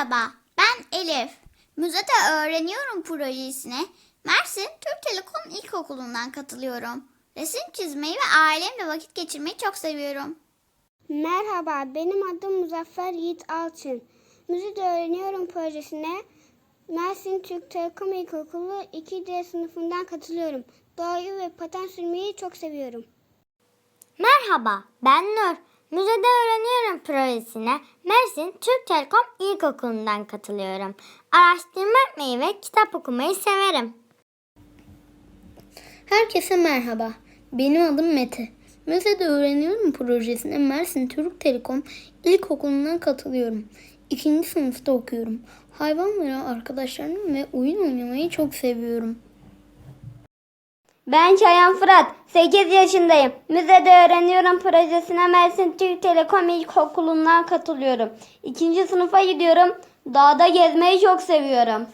Merhaba, ben Elif. Müzede Öğreniyorum projesine Mersin Türk Telekom İlkokulu'ndan katılıyorum. Resim çizmeyi ve ailemle vakit geçirmeyi çok seviyorum. Merhaba, benim adım Muzaffer Yiğit Alçın. Müzede Öğreniyorum projesine Mersin Türk Telekom İlkokulu 2D sınıfından katılıyorum. Doğayı ve paten sürmeyi çok seviyorum. Merhaba, ben Nur. Müzede Öğreniyorum projesine Mersin Türk Telekom İlkokulu'ndan katılıyorum. Araştırma yapmayı ve kitap okumayı severim. Herkese merhaba. Benim adım Mete. Müzede Öğreniyorum projesine Mersin Türk Telekom İlkokulu'ndan katılıyorum. İkinci sınıfta okuyorum. Hayvanlara, arkadaşlarım ve oyun oynamayı çok seviyorum. Ben Çayan Fırat, 8 yaşındayım. Müzede Öğreniyorum projesine Mersin Türk Telekom İlkokulu'ndan katılıyorum. İkinci sınıfa gidiyorum. Dağda gezmeyi çok seviyorum.